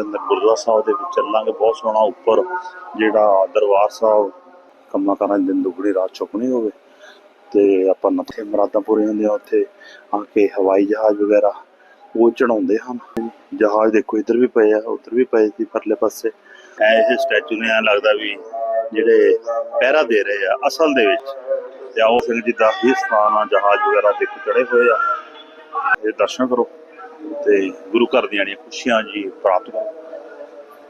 ਅੰਦਰ ਗੁਰਦੁਆਰਾ ਸਾਹਿਬ ਦੇ ਵਿੱਚ ਚੱਲਾਂਗੇ, ਬਹੁਤ ਸੋਹਣਾ ਉੱਪਰ ਜਿਹੜਾ ਦਰਬਾਰ ਸਾਹਿਬ, ਕੰਮਾਂ ਕਾਰਾਂ ਦਿਨ ਦੁਗਣੀ, ਰਾਤ ਚੁੱਕਣੀ ਹੋਵੇ ਤੇ ਆਪਾਂ ਨੱਥੇ ਮਰਾਦਾਂ ਪੂਰੀਆਂ ਹੁੰਦੀਆਂ ਉੱਥੇ, ਆ ਕੇ ਹਵਾਈ ਜਹਾਜ਼ ਵਗੈਰਾ ਉਹ ਚੜਾਉਂਦੇ ਹਨ। ਜਹਾਜ਼ ਦੇਖੋ ਇੱਧਰ ਵੀ ਪਏ ਆ, ਉੱਧਰ ਵੀ ਪਏ ਸੀ ਪਰਲੇ ਪਾਸੇ। ਐ ਇਹ ਸਟੈਚੂ ਨੇ, ਐਂ ਲੱਗਦਾ ਵੀ ਜਿਹੜੇ ਪਹਿਰਾ ਦੇ ਰਹੇ ਆ ਅਸਲ ਦੇ ਵਿੱਚ। ਤੇ ਆਓ ਸਿੰਘ ਜੀ ਦਾ ਹੀ ਸਥਾਨ ਆ, ਜਹਾਜ਼ ਵਗੈਰਾ ਦੇਖੋ ਚੜੇ ਹੋਏ ਆ। ਇਹ ਦਰਸ਼ਨ ਕਰੋ। ਤੇ ਗੁਰੂ ਘਰ ਦੀਆਂ ਜਿਹੜੀਆਂ ਖੁਸ਼ੀਆਂ ਜੀ ਪ੍ਰਾਪਤ ਕਰੋ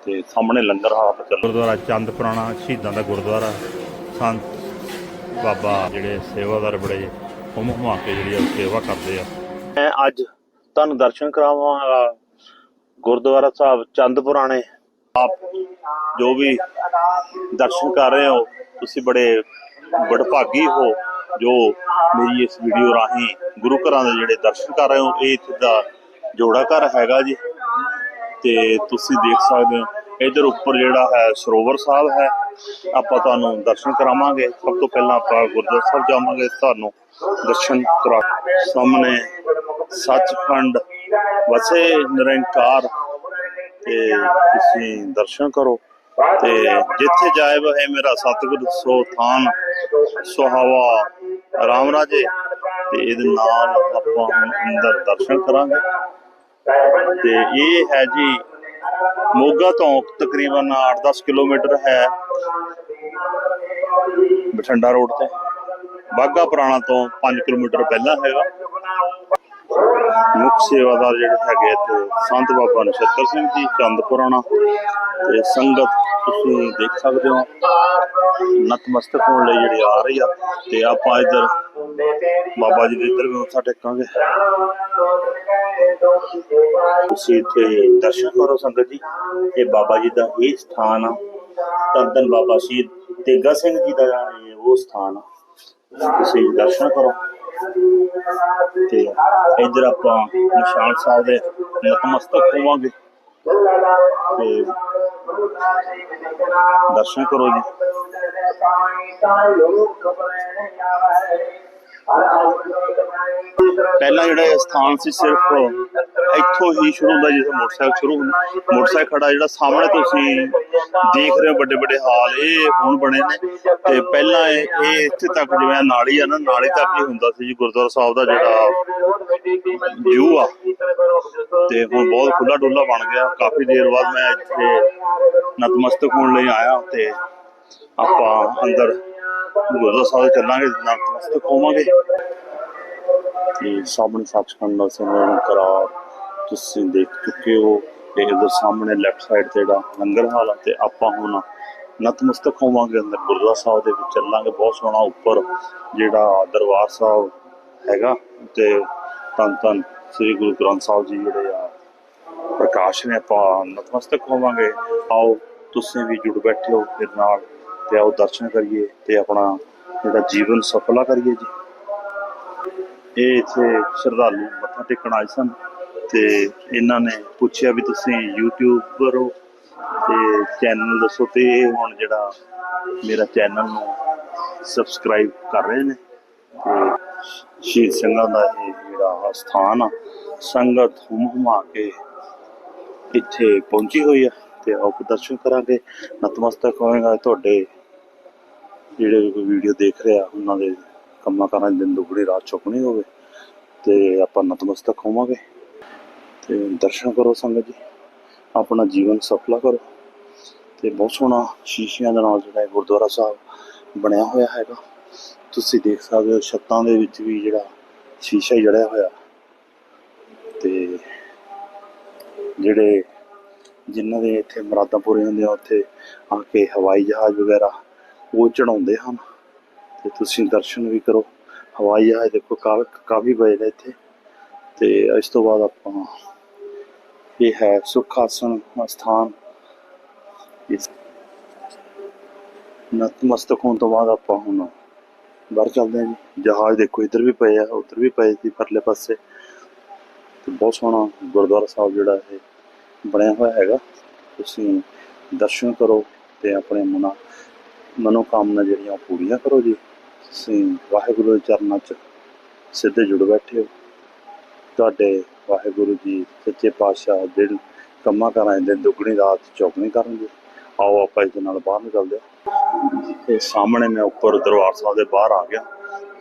ਤੇ ਸਾਹਮਣੇ ਲੰਗਰ ਹਾਲ ਚੱਲ ਗੁਰਦੁਆਰਾ ਚੰਦ ਪੁਰਾਣਾ ਸ਼ਹੀਦਾਂ ਦਾ ਗੁਰਦੁਆਰਾ। ਸੰਤ ਬਾਬਾ ਜਿਹੜੇ ਸੇਵਾਦਾਰ ਬੜੇ ਹੁਮ ਹੁਮਾ ਕੇ ਜਿਹੜੀ ਸੇਵਾ ਕਰਦੇ ਆ। ਮੈਂ ਅੱਜ ਤੁਹਾਨੂੰ ਦਰਸ਼ਨ ਕਰਾਵਾਂਗਾ ਗੁਰਦੁਆਰਾ ਸਾਹਿਬ ਚੰਦ ਪੁਰਾਣੇ। ਆਪ ਜੋ ਵੀ ਦਰਸ਼ਨ ਕਰ ਰਹੇ ਹੋ ਤੁਸੀਂ ਬੜੇ ਬੜਭਾਗੀ ਹੋ ਜੋ ਮੇਰੀ ਇਸ ਵੀਡੀਓ ਰਾਹੀਂ ਗੁਰੂ ਘਰਾਂ ਦੇ ਜਿਹੜੇ ਦਰਸ਼ਨ ਕਰ ਰਹੇ ਹੋ ਇਹ ਇੱਥੇ ਦਾ ਜੋੜਾ ਘਰ ਹੈਗਾ ਜੀ। ਤੇ ਤੁਸੀਂ ਦੇਖ ਸਕਦੇ ਹੋ, ਇਧਰ ਉੱਪਰ ਜਿਹੜਾ ਹੈ ਸਰੋਵਰ ਸਾਹਿਬ ਹੈ। ਆਪਾਂ ਤੁਹਾਨੂੰ ਦਰਸ਼ਨ ਕਰਾਵਾਂਗੇ। ਸਭ ਤੋਂ ਪਹਿਲਾਂ ਆਪਾਂ ਗੁਰਦੁਆਰਾ ਸਾਹਿਬ ਜਾਵਾਂਗੇ। ਤੁਹਾਨੂੰ ਦਰਸ਼ਨ ਕਰਾ ਸਾਹਮਣੇ ਸੱਚਖੰਡ। ਵਸੇ ਨਿਰੰਕਾਰ ਤੇ ਤੁਸੀਂ ਦਰਸ਼ਨ ਕਰੋ। ਤੇ ਜਿੱਥੇ ਜਾਏ ਬਹਿ ਮੇਰਾ ਸਤਿਗੁਰ ਸੋ ਥਾਨ ਸੁਹਾਵਾ ਰਾਮ ਰਾਜੇ। ਤੇ ਇਹਦੇ ਨਾਲ ਆਪਾਂ ਹੁਣ ਅੰਦਰ ਦਰਸ਼ਨ ਕਰਾਂਗੇ। ਤੇ ਇਹ ਹੈ ਜੀ ਮੋਗਾ ਤੋਂ ਤਕਰੀਬਨ 8-10 ਕਿਲੋਮੀਟਰ ਹੈ ਬਠਿੰਡਾ ਰੋਡ ਤੇ। ਬਾਗਾ ਪੁਰਾਣਾ ਤੋਂ 5 ਕਿਲੋਮੀਟਰ ਪਹਿਲਾਂ ਹੈਗਾ। ਮੁੱਖ ਸੇਵਾਦਾਰ ਜਿਹੜੇ ਹੈਗੇ ਇੱਥੇ ਸੰਤ ਬਾਬਾ ਨਛੱਤਰ ਸਿੰਘ ਜੀ, ਚੰਦ ਪੁਰਾਣਾ ਤੇ ਸੰਗਤ, ਤੁਸੀਂ ਦੇਖ ਸਕਦੇ ਹੋ। ਨਤਮਸਤਕ ਹੋਣ ਲਈ ਜਿਹੜੀ ਆ ਰਹੀ ਆ ਤੇ ਆਪਾਂ ਇੱਧਰ ਬਾਬਾ ਜੀ ਦੇ ਇੱਧਰ ਵੀ ਮੱਥਾ ਟੇਕਾਂਗੇ। ਤੁਸੀਂ ਇੱਥੇ ਦਰਸ਼ਨ ਕਰੋ ਸੰਗਤ ਜੀ। ਇਹ ਬਾਬਾ ਜੀ ਦਾ ਇਹ ਸਥਾਨ ਆ। ਧੰਨ ਬਾਬਾ ਸ਼ਹੀਦ ਤੇਗਾ ਸਿੰਘ ਜੀ ਦਾ ਉਹ ਸਥਾਨ ਆ। ਤੁਸੀਂ ਦਰਸ਼ਨ ਕਰੋ। ਤੇ ਇੱਧਰ ਆਪਾਂ ਨਿਸ਼ਾਨ ਸਾਹਿਬ ਦੇ ਨਤਮਸਤਕ ਹੋਵਾਂਗੇ। ਤੇ ਦਰਸ਼ਨ ਕਰੋ ਜੀ। ਪਹਿਲਾਂ ਜਿਹੜਾ ਇਹ ਸਥਾਨ ਸੀ ਸਿਰਫ ਇੱਥੋਂ ਹੀ ਸ਼ੁਰੂ ਹੁੰਦਾ ਜਿੱਥੇ ਮੋਟਰਸਾਈਕਲ ਸ਼ੁਰੂ ਹੁੰਦਾ। ਮੋਟਰਸਾਈਕਲ ਖੜਾ ਜਿਹੜਾ ਸਾਹਮਣੇ ਤੁਸੀਂ ਦੇਖ ਰਹੇ ਹੋ ਵੱਡੇ ਵੱਡੇ ਹਾਲ, ਇਹ ਹੁਣ ਬਣੇ ਨੇ। ਤੇ ਪਹਿਲਾਂ ਇਹ ਇੱਥੇ ਤੱਕ ਜਿਵੇਂ ਨਾਲੀ ਆ ਨਾ, ਨਾਲੀ ਤੱਕ ਹੀ ਹੁੰਦਾ ਸੀ ਜੀ, ਗੁਰਦੁਆਰਾ ਸਾਹਿਬ ਦਾ ਜਿਹੜਾ ਵਿਊ ਆ। ਤੇ ਹੁਣ ਬਹੁਤ ਖੁੱਲਾ ਡੁੱਲਾ ਬਣ ਗਿਆ। ਕਾਫੀ ਦੇਰ ਬਾਅਦ ਮੈਂ ਇੱਥੇ ਨਤਮਸਤਕ ਹੋਣ ਲਈ ਆਇਆ ਤੇ ਆਪਾਂ ਅੰਦਰ ਗੁਰਦੁਆਰਾ ਸਾਹਿਬ ਚੱਲਾਂਗੇ, ਨਤਮਸਤਕ ਹੋਵਾਂਗੇ। ਤੇ ਸਾਹਮਣੇ ਸੱਚਖੰਡ ਦਾ ਸਿਮਰਨ ਕਰਾਰ ਤੁਸੀਂ ਦੇਖ ਚੁੱਕੇ ਹੋ ਤੇ ਇਧਰ ਸਾਹਮਣੇ ਲੈਫਟ ਸਾਈਡ ਤੇ ਜਿਹੜਾ ਲੰਗਰ ਹਾਲ ਆ ਤੇ ਆਪਾਂ ਹੁਣ ਨਤਮਸਤਕ ਹੋਵਾਂਗੇ ਅੰਦਰ ਗੁਰਦੁਆਰਾ ਸਾਹਿਬ ਦੇ ਵਿੱਚ, ਚੱਲਾਂਗੇ ਬਹੁਤ ਸੋਹਣਾ ਉੱਪਰ ਜਿਹੜਾ ਦਰਬਾਰ ਸਾਹਿਬ ਹੈਗਾ ਤੇ ਤਨ ਧੰਨ ਸ੍ਰੀ ਗੁਰੂ ਗ੍ਰੰਥ ਸਾਹਿਬ ਜੀ ਜਿਹੜੇ ਆ, ਪ੍ਰਕਾਸ਼ ਨੇ ਆਪਾਂ ਨਤਮਸਤਕ ਹੋਵਾਂਗੇ। ਆਓ ਤੁਸੀਂ ਵੀ ਜੁੜ ਬੈਠੇ ਹੋ ਮੇਰੇ ਨਾਲ ਤੇ ਆਓ ਦਰਸ਼ਨ ਕਰੀਏ ਤੇ ਆਪਣਾ ਜਿਹੜਾ ਜੀਵਨ ਸਫਲਾ ਕਰੀਏ ਜੀ। ਇਹ ਇੱਥੇ ਸ਼ਰਧਾਲੂ ਮੱਥਾ ਟੇਕਣ ਆਏ ਸਨ ਤੇ ਇਹਨਾਂ ਨੇ ਪੁੱਛਿਆ ਵੀ ਤੁਸੀਂ ਯੂਟਿਊਬਰ ਹੋ ਤੇ ਚੈਨਲ ਦੱਸੋ ਤੇ ਇਹ ਹੁਣ ਜਿਹੜਾ ਮੇਰਾ ਚੈਨਲ ਨੂੰ ਸਬਸਕ੍ਰਾਈਬ ਕਰ ਰਹੇ ਨੇ ਤੇ ਸ਼ਹੀਦ ਸਿੰਘਾਂ ਦਾ ਇਹ ਜਿਹੜਾ ਸਥਾਨ ਆ, ਸੰਗਤ ਹੁਮ ਹੁਮਾ ਕੇ ਇੱਥੇ ਪਹੁੰਚੀ ਹੋਈ ਆ ਤੇ ਆਪ ਦਰਸ਼ਨ ਕਰਾਂਗੇ। ਨਤਮਸਤਕ ਹੋਵੇਗਾ। ਤੁਹਾਡੇ ਜਿਹੜੇ ਕੋਈ ਵੀਡੀਓ ਦੇਖ ਰਿਹਾ, ਉਹਨਾਂ ਦੇ ਕੰਮਾਂ ਕਾਰਾਂ ਦੇ ਦਿਨ ਦੁਗਣੀ, ਰਾਤ ਚੁੱਕਣੀ ਹੋਵੇ, ਤੇ ਆਪਾਂ ਨਤਮਸਤਕ ਹੋਵਾਂਗੇ। ਤੇ ਦਰਸ਼ਨ ਕਰੋ ਸੰਗਤ ਜੀ, ਆਪਣਾ ਜੀਵਨ ਸਫਲਾ ਕਰੋ। ਤੇ ਬਹੁਤ ਸੋਹਣਾ ਸ਼ੀਸ਼ਿਆਂ ਦੇ ਨਾਲ ਜਿਹੜਾ ਗੁਰਦੁਆਰਾ ਸਾਹਿਬ ਬਣਿਆ ਹੋਇਆ ਹੈਗਾ। ਤੁਸੀਂ ਦੇਖ ਸਕਦੇ ਹੋ ਛੱਤਾਂ ਦੇ ਵਿੱਚ ਵੀ ਜਿਹੜਾ ਸ਼ੀਸ਼ਾ ਹੀ ਜੜਿਆ ਹੋਇਆ। ਤੇ ਜਿਹੜੇ ਜਿਨ੍ਹਾਂ ਦੇ ਇੱਥੇ ਮਰਾਦਾਂ ਪੂਰੀਆਂ ਹੁੰਦੀਆਂ, ਉੱਥੇ ਆ ਕੇ ਹਵਾਈ ਜਹਾਜ਼ ਵਗੈਰਾ ਉਹ ਚੜਾਉਂਦੇ ਹਨ। ਤੇ ਤੁਸੀਂ ਦਰਸ਼ਨ ਵੀ ਕਰੋ। ਹਵਾਈ ਜਹਾਜ਼ ਦੇਖੋ ਕਾਫੀ ਕਾਫੀ ਪਏ ਨੇ ਇੱਥੇ। ਤੇ ਇਸ ਤੋਂ ਬਾਅਦ ਆਪਾਂ ਇਹ ਹੈ ਸੁਖ ਆਸਣ ਸਥਾਨ ਇਸ ਨਤਮਸਤਕ ਹੋਣ ਤੋਂ ਬਾਅਦ ਆਪਾਂ ਹੁਣ ਬਾਹਰ ਚੱਲਦੇ ਹਾਂ ਜੀ। ਜਹਾਜ਼ ਦੇਖੋ, ਇੱਧਰ ਵੀ ਪਏ ਆ, ਉੱਧਰ ਵੀ ਪਏ ਸੀ ਪਰਲੇ ਪਾਸੇ। ਤੇ ਬਹੁਤ ਸੋਹਣਾ ਗੁਰਦੁਆਰਾ ਸਾਹਿਬ ਜਿਹੜਾ ਇਹ ਬਣਿਆ ਹੋਇਆ ਹੈਗਾ। ਤੁਸੀਂ ਦਰਸ਼ਨ ਕਰੋ ਤੇ ਆਪਣੇ ਮਨਾ, ਮਨੋਕਾਮਨਾ ਜਿਹੜੀਆਂ ਉਹ ਪੂਰੀਆਂ ਕਰੋ ਜੀ। ਤੁਸੀਂ ਵਾਹਿਗੁਰੂ ਦੇ ਚਰਨਾਂ 'ਚ ਸਿੱਧੇ ਜੁੜ ਬੈਠੇ ਹੋ। ਤੁਹਾਡੇ ਵਾਹਿਗੁਰੂ ਜੀ ਸੱਚੇ ਪਾਤਸ਼ਾਹ ਦਿਲ ਕੰਮਾਂ ਕਰਾਂ ਦੇ ਦੁੱਗਣੀ ਰਾਤ ਚੌਗਣੀ ਕਰਨਗੇ। ਆਓ ਆਪਾਂ ਇਸ ਨਾਲ ਬਾਹਰ ਨਿਕਲਦੇ ਹਾਂ। ਤੇ ਸਾਹਮਣੇ ਮੈਂ ਉੱਪਰ ਦਰਬਾਰ ਸਾਹਿਬ ਦੇ ਬਾਹਰ ਆ ਗਿਆ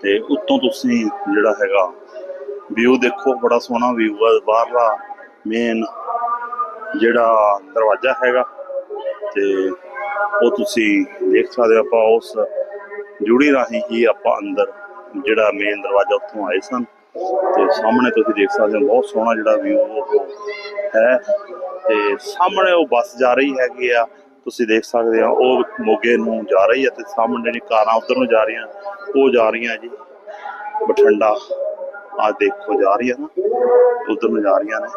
ਤੇ ਉੱਤੋਂ ਤੁਸੀਂ ਜਿਹੜਾ ਹੈਗਾ ਵਿਊ ਦੇਖੋ, ਬੜਾ ਸੋਹਣਾ ਵਿਊ ਆ। ਬਾਹਰਲਾ ਮੇਨ ਜਿਹੜਾ ਦਰਵਾਜ਼ਾ ਹੈਗਾ ਤੇ ਉਹ ਤੁਸੀਂ ਦੇਖ ਸਕਦੇ ਹੋ ਆਪਾਂ ਉਸ ਜੁੜੀ ਰਾਹੀਂ ਹੀ ਆਪਾਂ ਅੰਦਰ ਜਿਹੜਾ ਮੇਨ ਦਰਵਾਜ਼ਾ ਉੱਥੋਂ ਆਏ ਸਨ। ਤੇ ਸਾਹਮਣੇ ਤੁਸੀਂ ਦੇਖ ਸਕਦੇ ਹੋ, ਬਹੁਤ ਸੋਹਣਾ ਜਿਹੜਾ ਵਿਊ ਉਹ ਹੈ। ਤੇ ਸਾਹਮਣੇ ਉਹ ਬੱਸ ਜਾ ਰਹੀ ਹੈਗੀ ਆ। ਤੁਸੀਂ ਦੇਖ ਸਕਦੇ ਹੋ, ਉਹ ਮੋਗੇ ਨੂੰ ਜਾ ਰਹੀ ਹੈ ਤੇ ਸਾਹਮਣੇ ਜਿਹੜੀ ਕਾਰਾਂ ਉਧਰ ਨੂੰ ਜਾ ਰਹੀਆਂ, ਉਹ ਜਾ ਰਹੀਆਂ ਜੀ। ਬਠਿੰਡਾ ਆ ਦੇਖੋ ਜਾ ਰਹੀ ਹੈ ਨਾ, ਉਧਰ ਨੂੰ ਜਾ ਰਹੀਆਂ ਨੇ।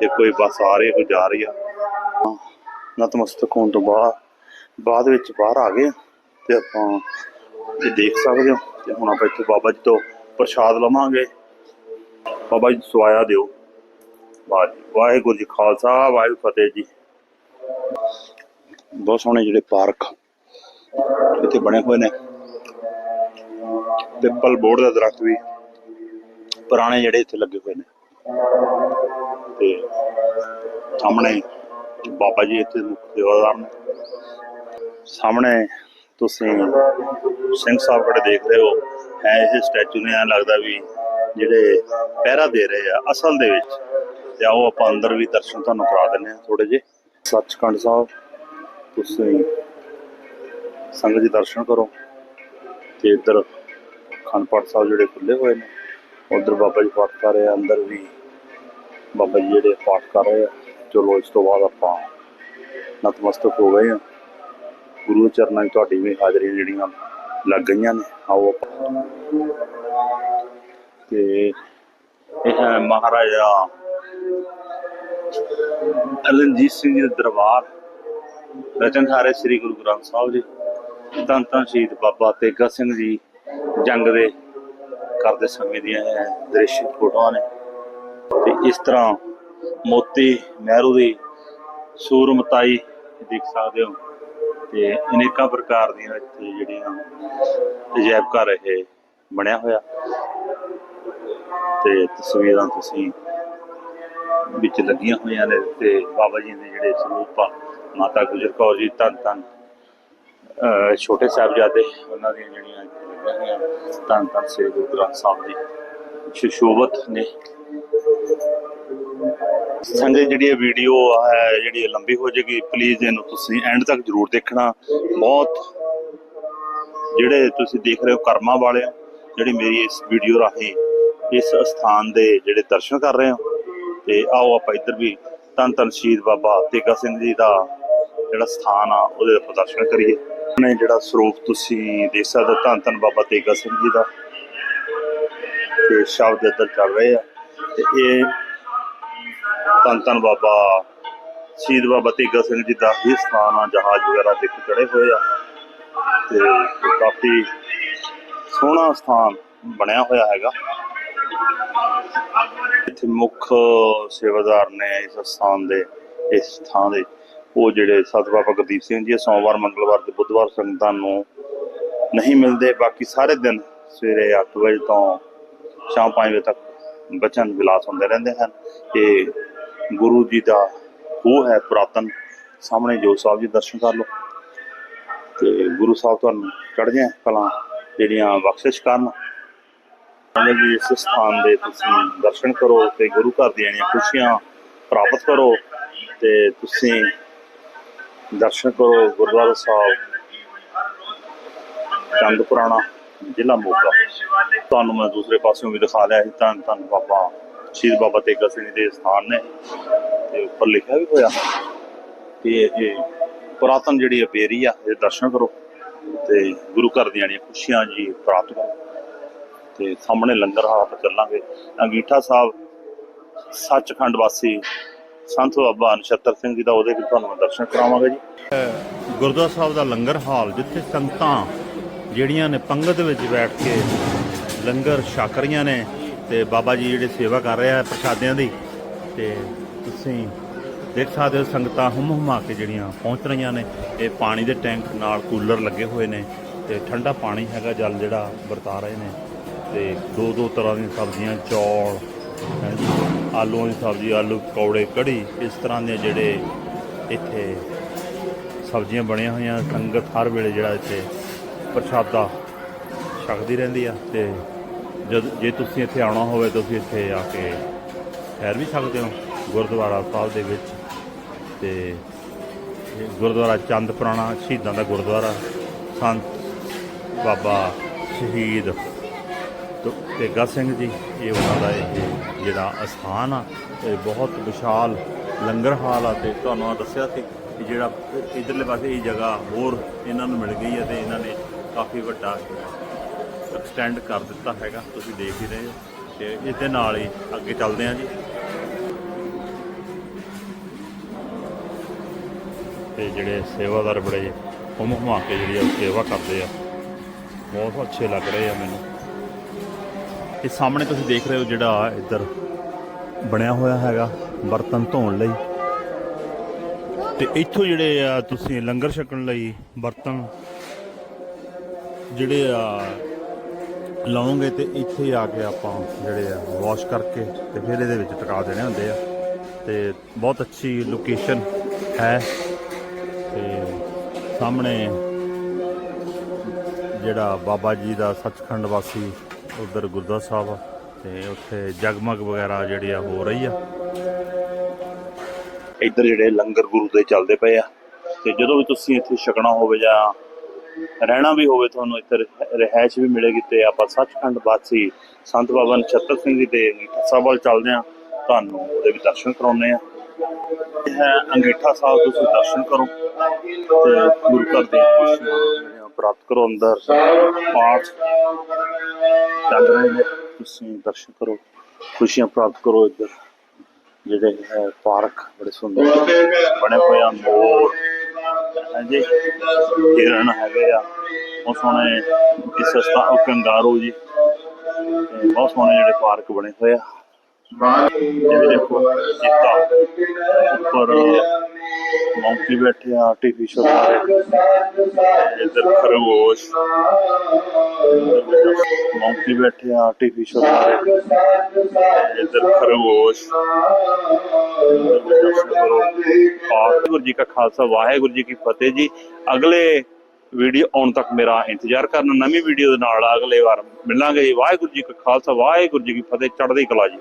ਤੇ ਕੋਈ ਬੱਸ ਆ ਰਹੀ ਹੈ, ਕੋਈ ਜਾ ਰਹੀ ਆ। ਨਤਮਸਤਕ ਹੋਣ ਤੋਂ ਬਾਅਦ ਬਾਅਦ ਵਿੱਚ ਬਾਹਰ ਆ ਗਏ। ਤੇ ਆਪਾਂ ਇਹ ਦੇਖ ਸਕਦੇ ਹੋ ਤੇ ਹੁਣ ਆਪਾਂ ਇੱਥੇ ਬਾਬਾ ਜੀ ਤੋਂ ਪ੍ਰਸ਼ਾਦ ਲਵਾਂਗੇ। ਬਾਬਾ ਜੀ ਸਵਾਇਆ ਦਿਓ। ਵਾਹਿਗੁਰੂ ਜੀ ਖਾਲਸਾ, ਵਾਹਿਗੁਰੂ ਫਤਿਹ ਜੀ। ਬਹੁਤ ਸੋਹਣੇ ਜਿਹੜੇ ਪਾਰਕ ਇੱਥੇ ਬਣੇ ਹੋਏ ਨੇ। ਪਿੱਪਲ ਬੋਰਡ ਦਾ ਦਰਖਤ ਵੀ ਪੁਰਾਣੇ ਜਿਹੜੇ ਇੱਥੇ ਲੱਗੇ ਹੋਏ ਨੇ। ਤੇ ਸਾਹਮਣੇ ਬਾਬਾ ਜੀ ਇੱਥੇ ਮੁੱਖ ਸੇਵਾਦਾਰ ਨੇ ਸਾਹਮਣੇ ਤੁਸੀਂ ਸਿੰਘ ਸਾਹਿਬ ਖੜੇ ਦੇਖ ਰਹੇ ਹੋ, ਹੈ ਇਹ ਸਟੈਚੂ ਨੇ ਐਂ ਲੱਗਦਾ ਵੀ ਜਿਹੜੇ ਪਹਿਰਾ ਦੇ ਰਹੇ ਆ ਅਸਲ ਦੇ ਵਿੱਚ। ਤੇ ਆਓ ਆਪਾਂ ਅੰਦਰ ਵੀ ਦਰਸ਼ਨ ਤੁਹਾਨੂੰ ਕਰਾ ਦਿੰਦੇ ਆ ਥੋੜੇ ਜਿਹੇ। ਸੱਚਖੰਡ ਸਾਹਿਬ, ਤੁਸੀਂ ਸੰਗਤ ਜੀ ਦਰਸ਼ਨ ਕਰੋ। ਤੇ ਇੱਧਰ ਅਖੰਡ ਪਾਠ ਸਾਹਿਬ ਜਿਹੜੇ ਖੁੱਲੇ ਹੋਏ ਨੇ, ਉਧਰ ਬਾਬਾ ਜੀ ਪਾਠ ਕਰ ਰਹੇ ਆ, ਅੰਦਰ ਵੀ ਬਾਬਾ ਜੀ ਜਿਹੜੇ ਪਾਠ ਕਰ ਰਹੇ ਆ। ਚਲੋ ਇਸ ਤੋਂ ਬਾਅਦ ਆਪਾਂ ਨਤਮਸਤਕ ਹੋ ਗਏ ਆ ਗੁਰੂ ਚਰਨਾਂ 'ਚ ਤੁਹਾਡੀ ਵੀ ਹਾਜ਼ਰੀਆਂ ਜਿਹੜੀਆਂ ਲੱਗ ਗਈਆਂ ਨੇ, ਆਓ ਤੇ ਇਹ ਹੈ ਮਹਾਰਾਜਾ ਅਲਨਜੀਤ ਸਿੰਘ ਜੀ ਦਾ ਦਰਬਾਰ ਰਚਨਹਾਰੇ ਸ੍ਰੀ ਗੁਰੂ ਗ੍ਰੰਥ ਸਾਹਿਬ ਜੀ ਧੰਨ ਧੰਨ ਸ਼ਹੀਦ ਬਾਬਾ ਤੇਗਾ ਸਿੰਘ ਜੀ ਜੰਗ ਦੇ ਕਰਦੇ ਸਮੇਂ ਦੀਆਂ ਇਹ ਦ੍ਰਿਸ਼ ਫੋਟੋਆਂ ਨੇ। ਤੇ ਇਸ ਤਰ੍ਹਾਂ ਮੋਤੀ ਮਹਿਰੂ ਦੀ ਸੂਰਮਤਾਈ ਦੇਖ ਸਕਦੇ ਹੋ। ਤੇ ਅਨੇਕਾਂ ਪ੍ਰਕਾਰ ਦੀਆਂ ਇੱਥੇ ਜਿਹੜੀਆਂ ਅਜਾਇਬ ਘਰ ਇਹ ਬਣਿਆ ਹੋਇਆ। ਤੇ ਤਸਵੀਰਾਂ ਤੁਸੀਂ ਵਿੱਚ ਲੱਗੀਆਂ ਹੋਈਆਂ ਨੇ ਤੇ ਬਾਬਾ ਜੀ ਦੇ ਜਿਹੜੇ ਸਰੂਪ ਆ, ਮਾਤਾ ਗੁਜਰ ਕੌਰ ਜੀ, ਧੰਨ ਧੰਨ ਛੋਟੇ ਸਾਹਿਬਜ਼ਾਦੇ, ਉਹਨਾਂ ਦੀਆਂ ਜਿਹੜੀਆਂ ਲੱਗੀਆਂ ਹੋਈਆਂ ਧੰਨ ਧੰਨ ਸ੍ਰੀ ਗੁਰੂ ਗ੍ਰੰਥ ਸਾਹਿਬ ਜੀ। ਸ਼ਿਸ਼ੋਭਤ ਨੇ। ਸੰਜੇ ਜਿਹੜੀ ਇਹ ਵੀਡੀਓ ਹੈ ਜਿਹੜੀ ਲੰਬੀ ਹੋ ਜਾਏਗੀ ਪਲੀਜ਼ ਇਹਨੂੰ ਤੁਸੀਂ ਐਂਡ ਤੱਕ ਜ਼ਰੂਰ ਦੇਖਣਾ। ਬਹੁਤ ਜਿਹੜੇ ਤੁਸੀਂ ਦੇਖ ਰਹੇ ਹੋ ਕਰਮਾਂ ਵਾਲੇ ਹੋ, ਜਿਹੜੀ ਮੇਰੀ ਇਸ ਵੀਡੀਓ ਰਾਹੀਂ ਇਸ ਸਥਾਨ ਦੇ ਜਿਹੜੇ ਦਰਸ਼ਨ ਕਰ ਰਹੇ ਹੋ ਤੇ ਆਓ ਆਪਾਂ ਇੱਧਰ ਵੀ ਧੰਨ ਧੰਨ ਸ਼ਹੀਦ ਬਾਬਾ ਤੇਗਾ ਸਿੰਘ ਜੀ ਦਾ ਜਿਹੜਾ ਸਥਾਨ ਆ ਉਹਦੇ ਪ੍ਰਦਰਸ਼ਨ ਕਰੀਏ। ਨੇ ਜਿਹੜਾ ਸਰੂਪ ਤੁਸੀਂ ਦੇਖ ਸਕਦੇ ਹੋ ਧੰਨ ਧੰਨ ਬਾਬਾ ਤੇਗਾ ਸਿੰਘ ਜੀ ਦਾ ਤੇ ਸ਼ਬਦ ਇੱਧਰ ਚੱਲ ਰਹੇ ਆ। ਤੇ ਇਹ ਧੰਨ ਧੰਨ ਬਾਬਾ ਸ਼ਹੀਦ ਬਾਬਾ ਤੇਗਾ ਸਿੰਘ ਜੀ ਦਾ ਹੀ ਸਥਾਨ ਆ, ਜਹਾਜ਼ ਵਗੈਰਾ ਦੇਖ ਚੜੇ ਹੋਏ ਆ। ਤੇ ਕਾਫੀ ਸੋਹਣਾ ਸਥਾਨ ਬਣਿਆ ਹੋਇਆ ਹੈਗਾ। ਇੱਥੇ ਮੁੱਖ ਸੇਵਾਦਾਰ ਨੇ ਇਸ ਸਥਾਨ ਦੇ, ਇਸ ਥਾਂ ਦੇ। ਉਹ ਜਿਹੜੇ ਸਤ ਬਾਬਾ ਗੁਰਦੀਪ ਸਿੰਘ ਜੀ ਸੋਮਵਾਰ, ਮੰਗਲਵਾਰ ਤੇ ਬੁੱਧਵਾਰ ਸੰਗਤਾਂ ਨੂੰ ਨਹੀਂ ਮਿਲਦੇ। ਬਾਕੀ ਸਾਰੇ ਦਿਨ ਸਵੇਰੇ 8 ਵਜੇ ਤੋਂ ਸ਼ਾਮ 5 ਵਜੇ ਤੱਕ ਬਚਨ ਵਿਲਾਸ ਹੁੰਦੇ ਰਹਿੰਦੇ ਹਨ। ਇਹ ਗੁਰੂ ਜੀ ਦਾ ਉਹ ਹੈ ਪੁਰਾਤਨ। ਸਾਹਮਣੇ ਜੋਤ ਸਾਹਿਬ ਜੀ ਦਰਸ਼ਨ ਕਰ ਲਓ। ਤੇ ਗੁਰੂ ਸਾਹਿਬ ਤੁਹਾਨੂੰ ਚੜ੍ਹਦੀਆਂ ਕਲਾਂ ਜਿਹੜੀਆਂ ਬਖਸ਼ਿਸ਼ ਕਰਨ। ਕਹਿੰਦੇ ਵੀ ਇਸ ਸਥਾਨ ਦੇ ਤੁਸੀਂ ਦਰਸ਼ਨ ਕਰੋ ਤੇ ਗੁਰੂ ਘਰ ਦੀਆਂ ਜਿਹੜੀਆਂ ਖੁਸ਼ੀਆਂ ਪ੍ਰਾਪਤ ਕਰੋ ਤੇ ਤੁਸੀਂ ਦਰਸ਼ਨ ਕਰੋ ਗੁਰਦੁਆਰਾ ਸਾਹਿਬ, ਚੰਦ ਪੁਰਾਣਾ, ਜ਼ਿਲ੍ਹਾ ਮੋਗਾ। ਤੁਹਾਨੂੰ ਮੈਂ ਦੂਸਰੇ ਪਾਸਿਓਂ ਵੀ ਦਿਖਾ ਲਿਆ ਸੀ, ਤਾਂ ਧੰਨ ਬਾਬਾ। ਸ਼ਹੀਦ ਬਾਬਾ ਤੇਗਾ ਸਿੰਘ ਦੇ ਸਥਾਨ ਨੇ। ਤੇ ਉੱਪਰ ਲਿਖਿਆ ਵੀ ਹੋਇਆ ਕਿ ਇਹ ਪੁਰਾਤਨ ਜਿਹੜੀ ਹੈ ਆ, ਇਹ ਦਰਸ਼ਨ ਕਰੋ ਤੇ ਗੁਰੂ ਘਰ ਦੀਆਂ ਜਿਹੜੀਆਂ ਖੁਸ਼ੀਆਂ ਜੀ ਪ੍ਰਾਪਤ ਕਰੋ। ਤੇ ਸਾਹਮਣੇ ਲੰਗਰ ਹਾਲ ਆਪਾਂ ਚੱਲਾਂਗੇ। ਅੰਗੀਠਾ ਸਾਹਿਬ, ਸੱਚਖੰਡ ਵਾਸੀ ਸੰਤ ਬਾਬਾ ਨਛੱਤਰ ਸਿੰਘ ਜੀ ਦਾ ਉਹਦੇ ਵੀ ਤੁਹਾਨੂੰ ਦਰਸ਼ਨ ਕਰਾਵਾਂਗਾ ਜੀ। ਗੁਰਦੁਆਰਾ ਸਾਹਿਬ ਦਾ ਲੰਗਰ ਹਾਲ, ਜਿੱਥੇ ਸੰਗਤਾਂ ਜਿਹੜੀਆਂ ਨੇ ਪੰਗਤ ਵਿੱਚ ਬੈਠ ਕੇ ਲੰਗਰ ਛਕ ਰਹੀਆਂ ਨੇ ਤੇ ਬਾਬਾ ਜੀ ਜਿਹੜੇ ਸੇਵਾ ਕਰ ਰਹੇ ਆ ਪ੍ਰਸ਼ਾਦਿਆਂ ਦੀ, ਤੇ ਤੁਸੀਂ ਦੇਖ ਸਕਦੇ ਹੋ ਸੰਗਤਾਂ ਹੁਮ ਹੁਮਾ ਕੇ ਜਿਹੜੀਆਂ ਪਹੁੰਚ ਰਹੀਆਂ ਨੇ। ਇਹ ਪਾਣੀ ਦੇ ਟੈਂਕ ਨਾਲ ਕੂਲਰ ਲੱਗੇ ਹੋਏ ਨੇ ਤੇ ਠੰਡਾ ਪਾਣੀ ਹੈਗਾ ਜਲ ਜਿਹੜਾ ਵਰਤਾ ਰਹੇ ਨੇ। ਤੇ ਦੋ ਦੋ ਤਰ੍ਹਾਂ ਦੀਆਂ ਸਬਜ਼ੀਆਂ, ਚੌਲ ਹਾਂਜੀ ਆਲੂਆਂ ਦੀ ਸਬਜ਼ੀ, ਆਲੂ ਪਕੌੜੇ, ਕੜੀ, ਇਸ ਤਰ੍ਹਾਂ ਦੇ ਜਿਹੜੇ ਇੱਥੇ ਸਬਜ਼ੀਆਂ ਬਣੀਆਂ ਹੋਈਆਂ। ਸੰਗਤ ਹਰ ਵੇਲੇ ਜਿਹੜਾ ਇੱਥੇ ਪ੍ਰਸ਼ਾਦਾ ਛਕਦੀ ਰਹਿੰਦੀ ਆ ਤੇ ਜਦ ਜੇ ਤੁਸੀਂ ਇੱਥੇ ਆਉਣਾ ਹੋਵੇ ਤੁਸੀਂ ਇੱਥੇ ਆ ਕੇ ਠਹਿਰ ਵੀ ਸਕਦੇ ਹੋ ਗੁਰਦੁਆਰਾ ਸਾਹਿਬ ਦੇ ਵਿੱਚ। ਤੇ ਗੁਰਦੁਆਰਾ ਚੰਦ ਪੁਰਾਣਾ ਸ਼ਹੀਦਾਂ ਦਾ ਗੁਰਦੁਆਰਾ, ਸੰਤ ਬਾਬਾ ਸ਼ਹੀਦ ਤੇ ਤੇਗਾ ਸਿੰਘ ਜੀ, ਇਹ ਉਹਨਾਂ ਦਾ ਇਹ ਜਿਹੜਾ ਅਸਥਾਨ ਆ, ਇਹ ਬਹੁਤ ਵਿਸ਼ਾਲ ਲੰਗਰ ਹਾਲ ਆ ਤੇ ਤੁਹਾਨੂੰ ਦੱਸਿਆ ਸੀ ਕਿ ਜਿਹੜਾ ਇਧਰਲੇ ਪਾਸੇ ਇਹ ਜਗ੍ਹਾ ਹੋਰ ਇਹਨਾਂ ਨੂੰ ਮਿਲ ਗਈ ਹੈ ਤੇ ਇਹਨਾਂ ਨੇ ਕਾਫੀ ਵੱਡਾ ਐਕਸਟੈਂਡ ਕਰ ਦਿੱਤਾ ਹੈਗਾ, ਤੁਸੀਂ ਦੇਖ ਹੀ ਰਹੇ ਹੋ, ਤੇ ਇਸ ਦੇ ਨਾਲ ਹੀ ਅੱਗੇ ਚੱਲਦੇ ਹਾਂ ਜੀ। ਤੇ ਜਿਹੜੇ ਸੇਵਾਦਾਰ ਬੜੇ ਹੁਮ ਹੁਮਾ ਕੇ ਜਿਹੜੀ ਆ ਉਹ ਸੇਵਾ ਕਰਦੇ ਆ, ਬਹੁਤ ਅੱਛੇ ਲੱਗ ਰਹੇ ਆ ਮੈਨੂੰ। ਇਹ ਸਾਹਮਣੇ ਤੁਸੀਂ ਦੇਖ ਰਹੇ ਹੋ ਜਿਹੜਾ ਇੱਧਰ ਬਣਿਆ ਹੋਇਆ ਹੈਗਾ, ਬਰਤਨ ਧੋਣ ਲਈ। ਤੇ ਇੱਥੋਂ ਜਿਹੜੇ ਆ ਤੁਸੀਂ ਲੰਗਰ ਛਕਣ ਲਈ ਬਰਤਨ, ਜਿਹੜੇ ਆ ਲਾਉਂਗੇ ਤੇ ਇੱਥੇ ਆ ਕੇ ਆਪਾਂ ਜਿਹੜੇ ਆ ਵਾਸ਼ ਕਰਕੇ ਤੇ ਫਿਰ ਇਹਦੇ ਵਿੱਚ ਟਿਕਾ ਦੇਣੇ ਹੁੰਦੇ ਆ। ਤੇ ਬਹੁਤ ਅੱਛੀ ਲੋਕੇਸ਼ਨ ਹੈ। ਤੇ ਸਾਹਮਣੇ ਜਿਹੜਾ ਬਾਬਾ ਜੀ ਦਾ ਸੱਚਖੰਡ ਵਾਸੀ, ਉਧਰ ਗੁਰਦੁਆਰਾ ਸਾਹਿਬ ਆ, ਤੇ ਉੱਥੇ ਜਗਮਗ ਵਗੈਰਾ ਜਿਹੜੀ ਆ ਹੋ ਰਹੀ ਆ। ਇੱਧਰ ਜਿਹੜੇ ਲੰਗਰ ਗੁਰੂ ਦੇ ਚੱਲਦੇ ਪਏ ਆ। ਤੇ ਜਦੋਂ ਵੀ ਤੁਸੀਂ ਇੱਥੇ ਛਕਣਾ ਹੋਵੇ ਜਾਂ ਰਹਿਣਾ ਵੀ ਹੋਵੇ ਤੁਹਾਨੂੰ, ਇੱਥੇ ਰਹਿ- ਰਿਹਾਇਸ਼ ਵੀ ਮਿਲੇਗੀ ਤੇ ਆਪਾਂ ਸੱਚਖੰਡ ਵਾਸੀ ਸੰਤ ਬਾਬਾ ਨਛੱਤਰ ਸਿੰਘ ਜੀ ਦੇ ਅੰਗੀਠਾ ਸਾਹਿਬ ਵੱਲ ਚੱਲਦੇ ਆ ਤੁਹਾਨੂੰ ਉਹਦੇ ਵੀ ਦਰਸ਼ਨ ਕਰਾਉਣੇ ਆ ਇਹ ਹੈ ਅੰਗੀਠਾ ਸਾਹਿਬ, ਤੁਸੀਂ ਦਰਸ਼ਨ ਕਰੋ ਤੇ ਗੁਰੂ ਘਰ ਦੇ ਖੁਸ਼ੀਆਂ ਪ੍ਰਾਪਤ ਕਰੋ, ਅੰਦਰ ਪਾਠ ਚੱਲ ਰਹੇ ਨੇ, ਤੁਸੀਂ ਦਰਸ਼ਨ ਕਰੋ, ਖੁਸ਼ੀਆਂ ਪ੍ਰਾਪਤ ਕਰੋ ਇੱਧਰ। ਜਿਹੜੇ ਹੈ ਪਾਰਕ ਬੜੇ ਸੁੰਦਰ ਬਣੇ ਹੋਏ ਆ, ਮੋਰ ਹਾਂਜੀ। ਹਿਰਨ ਹੈਗੇ ਆ। ਬਹੁਤ ਸੋਹਣੇ ਇਸ ਸਸਤਾ ਉਹ ਕੰਗਾਰੂ ਜੀ। ਤੇ ਬਹੁਤ ਸੋਹਣੇ ਜਿਹੜੇ ਪਾਰਕ ਬਣੇ ਹੋਏ ਆ। ਇਹ ਦੇਖੋ ਚੀਤਾ ਉੱਪਰ ਮੌਂਕੀ ਬੈਠੇ ਆ ਆਰਟੀਫੀਸ਼ਲ ਸਾਰੇ ਖਰਗੋਸ਼। ਮੌਂਕੀ ਬੈਠੇ ਆ ਆਰਟੀਫੀਸ਼ਲ ਸਾਰੇ ਖਰਗੋਸ਼। ਵਾਹਿਗੁਰੂ ਜੀ ਕਾ ਖਾਲਸਾ, ਵਾਹਿਗੁਰੂ ਜੀ ਕੀ ਫਤਿਹ ਜੀ। ਅਗਲੇ ਵੀਡੀਓ ਆਉਣ ਤੱਕ ਮੇਰਾ ਇੰਤਜ਼ਾਰ ਕਰਨਾ, ਨਵੀਂ ਵੀਡੀਓ ਦੇ ਨਾਲ ਅਗਲੇ ਵਾਰ ਮਿਲਾਂਗੇ ਵਾਹਿਗੁਰੂ ਜੀ ਕਾ ਖਾਲਸਾ, ਵਾਹਿਗੁਰੂ ਜੀ ਕੀ ਫਤਿਹ, ਚੜ੍ਹਦੀ ਕਲਾ ਜੀ।